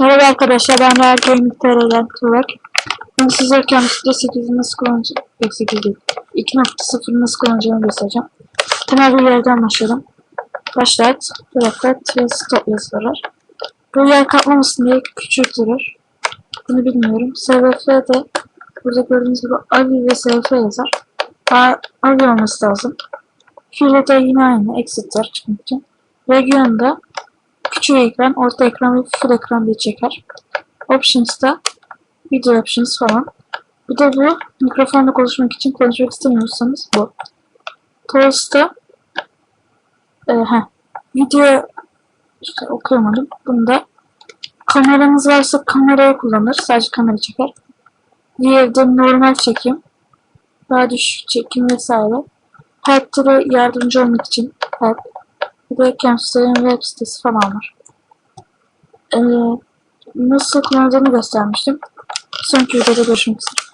Merhaba arkadaşlar ben Real Gaming TR'den Tuğrek. Ben size kendisiyle 8 nasıl kullanacağım, yok 8 değil, 2.0 nasıl kullanacağımı göstereceğim. Temel bir yerden başlayalım. Başlat, bırakat ve stop yazıları var. Bu yer kaplamasın diye küçültülür. Bunu bilmiyorum. SVF de burada gördüğünüz gibi Ali ve SVF yazar. A, Ali olması lazım. File de yine aynı. Exit'ler çıkmak için. Region'da küçük ekran, orta ekran ve full ekran diye çeker. Options'ta video options falan. Bir de bu mikrofonla konuşmak için konuşmak istemiyorsanız bu. Tools'ta e, heh, video işte okuyamadım. Bunda kameranız varsa kamerayı kullanır. Sadece kamera çeker. Diğerde normal çekim. Daha düşük çekim vesaire. Help yardımcı olmak için help. Campsite'ın web sitesi falan var. Ee, nasıl kullanıldığını göstermiştim. Sonraki videoda görüşmek üzere.